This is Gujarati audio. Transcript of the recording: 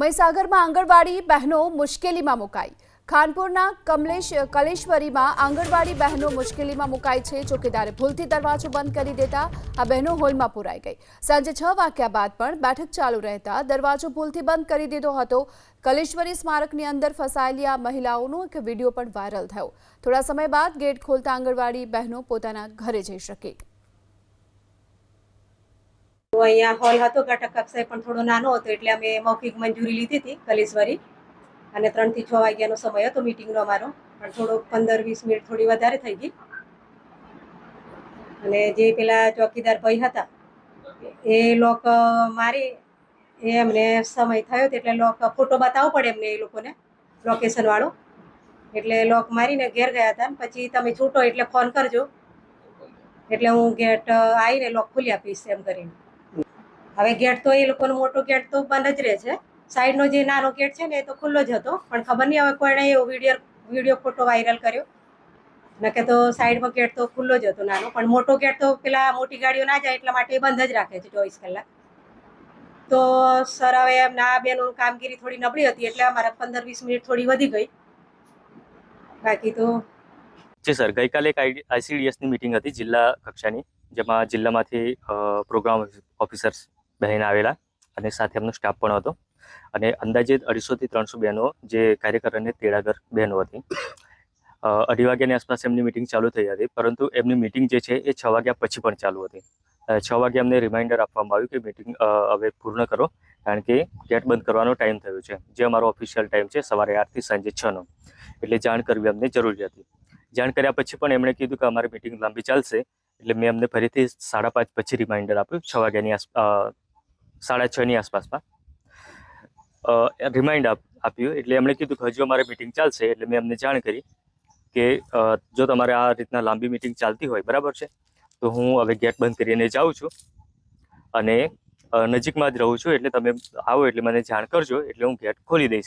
મહીસાગરમાં આંગણવાડી બહેનો મુશ્કેલીમાં મુકાઈ. ખાનપુરના કમલેશ, કલેશ્વરીમાં આંગણવાડી બહેનો મુશ્કેલીમાં મુકાઈ છે. ચોકીદારે ભૂલથી દરવાજો બંધ કરી દેતા આ બહેનો હોલમાં પુરાઈ ગઈ. સાંજે છ વાગ્યા બાદ પણ બેઠક ચાલુ રહેતા દરવાજો ભૂલથી બંધ કરી દીધો હતો. કલેશ્વરી સ્મારકની અંદર ફસાયેલી આ મહિલાઓનો એક વીડિયો પણ વાયરલ થયો. થોડા સમય બાદ ગેટ ખોલતા આંગણવાડી બહેનો પોતાના ઘરે જઈ શકી. તો અહીંયા હોલ હતો ઘટક કક્ષાએ પણ થોડો નાનો હતો, એટલે અમે મૌખિક મંજૂરી લીધી હતી કલેશ્વરી. અને ત્રણથી છ વાગ્યાનો સમય હતો મિટિંગનો અમારો. પણ થોડો પંદર વીસ મિનિટ થોડી વધારે થઈ ગઈ. અને જે પેલા ચોકીદાર ભાઈ હતા, એ લોક મારી, એ એમને સમય થયો એટલે લોક ફોટો બતાવવો પડે એમને એ લોકોને લોકેશનવાળો એટલે લોક મારીને ઘેર ગયા હતા પછી તમે છૂટો એટલે ફોન કરજો. એટલે હું ગેટ આવીને લોક ખોલી આપીશ એમ કરીને. હવે ગેટ તો એ લોકોનો મોટો ગેટ તો બંધ જ રહે છે. સાઈડનો જે નાનો ગેટ છે ને એ તો ખુલ્લો જ હતો. પણ ખબર નહીં હવે કોણે એવો વીડિયો વીડિયો ફોટો વાયરલ કર્યો. નકે તો સાઈડમાં ગેટ તો ખુલ્લો જ હતો નાનો. પણ મોટો ગેટ તો પેલા મોટી ગાડીઓ ના જાય એટલા માટે બંધ જ રાખે છે ચોવીસ કલાક. તો સર હવે એમના આ બેનો કામગીરી થોડી નબળી હતી એટલે અમારા પંદર વીસ મિનિટ થોડી વધી ગઈ. બાકી તો જી સર, ગઈકાલે એક આઈસીડીએસની મિટિંગ હતી જિલ્લા કક્ષાની, જેમાં જિલ્લામાંથી પ્રોગ્રામ ઓફિસર્સ બહેન આવેલા અને સાથે એમનો સ્ટાફ પણ હતો. અને અંદાજે અઢીસોથી ત્રણસો બહેનો જે કાર્યકર અને તેડાગર બહેનો હતી. અઢી વાગ્યાની આસપાસ એમની મિટિંગ ચાલુ થઈ હતી, પરંતુ એમની મિટિંગ જે છે એ છ વાગ્યા પછી પણ ચાલુ હતી. છ વાગે અમને રિમાઇન્ડર આપવામાં આવ્યું કે મિટિંગ હવે પૂર્ણ કરો, કારણ કે ગેટ બંધ કરવાનો ટાઈમ થયો છે. જે અમારો ઓફિશિયલ ટાઈમ છે સવારે આઠથી સાંજે છનો એટલે જાણ કરવી અમને જરૂરી હતી. જાણ કર્યા પછી પણ એમણે કીધું કે અમારી મિટિંગ લાંબી ચાલશે. એટલે મેં અમને ફરીથી સાડા પાંચ પછી રિમાઇન્ડર આપ્યું, છ વાગ્યાની સાડા છની આસપાસમાં. રિમાઇન્ડ આપ્યું એટલે એમણે કીધું કે હજુ અમારે મિટિંગ ચાલશે એટલે મેં અમને જાણ કરી કે જો તમારે આ રીતના લાંબી મિટિંગ ચાલતી હોય, બરાબર છે? તો હું હવે ગેટ બંધ કરીને જાઉં છું અને નજીકમાં જ રહું છું એટલે તમે આવો એટલે મને જાણ કરજો એટલે હું ગેટ ખોલી દઈશ.